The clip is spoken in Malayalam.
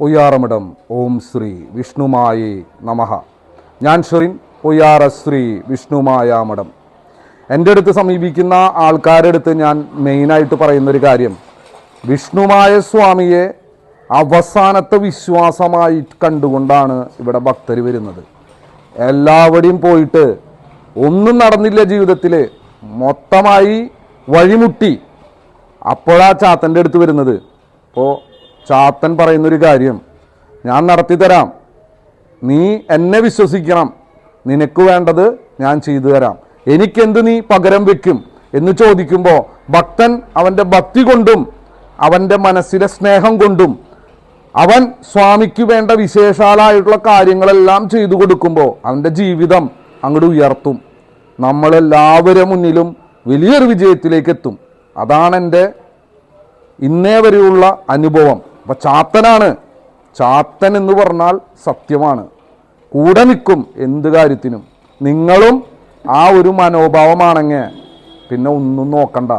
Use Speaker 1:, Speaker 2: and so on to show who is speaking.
Speaker 1: പൊയ്യാറമിടം ഓം ശ്രീ വിഷ്ണുമായി നമഹ ഞാൻ ഷെറിൻ പൊയ്യാറ ശ്രീ വിഷ്ണുമായ മഠം എന്റെ അടുത്ത് സമീപിക്കുന്ന ആൾക്കാരുടെ അടുത്ത് ഞാൻ മെയിനായിട്ട് പറയുന്നൊരു കാര്യം. വിഷ്ണുമായ സ്വാമിയെ അവസാനത്തെ വിശ്വാസമായി കണ്ടുകൊണ്ടാണ് ഇവിടെ ഭക്തർ വരുന്നത്. എല്ലാവരെയും പോയിട്ട് ഒന്നും നടന്നില്ല ജീവിതത്തിൽ മൊത്തമായി വഴിമുട്ടി. അപ്പോഴാ ചാത്തന്റെ അടുത്ത് വരുന്നത്. അപ്പോൾ ചാത്തൻ പറയുന്നൊരു കാര്യം. ഞാൻ നടത്തി തരാം. നീ എന്നെ വിശ്വസിക്കണം. നിനക്ക് വേണ്ടത് ഞാൻ ചെയ്തു തരാം. എനിക്കെന്ത് നീ പകരം വെക്കും എന്ന് ചോദിക്കുമ്പോൾ ഭക്തൻ അവന്റെ ഭക്തി കൊണ്ടും അവന്റെ മനസ്സിലെ സ്നേഹം കൊണ്ടും അവൻ സ്വാമിക്ക് വേണ്ട വിശേഷാലായിട്ടുള്ള കാര്യങ്ങളെല്ലാം ചെയ്തു കൊടുക്കുമ്പോൾ അവന്റെ ജീവിതം അങ്ങോട്ട് ഉയർത്തും. നമ്മളെല്ലാവരും മുന്നിലും വലിയൊരു വിജയത്തിലേക്ക് എത്തും. അതാണ് എന്റെ ഇന്നേ വരെയുള്ള അനുഭവം. അപ്പൊ ചാത്തനാണ്. ചാത്തൻ എന്ന് പറഞ്ഞാൽ സത്യമാണ്. കൂടെ നിൽക്കും എന്ത് കാര്യത്തിനും. നിങ്ങളും ആ ഒരു മനോഭാവമാണെങ്കിൽ പിന്നെ ഒന്നും നോക്കണ്ട.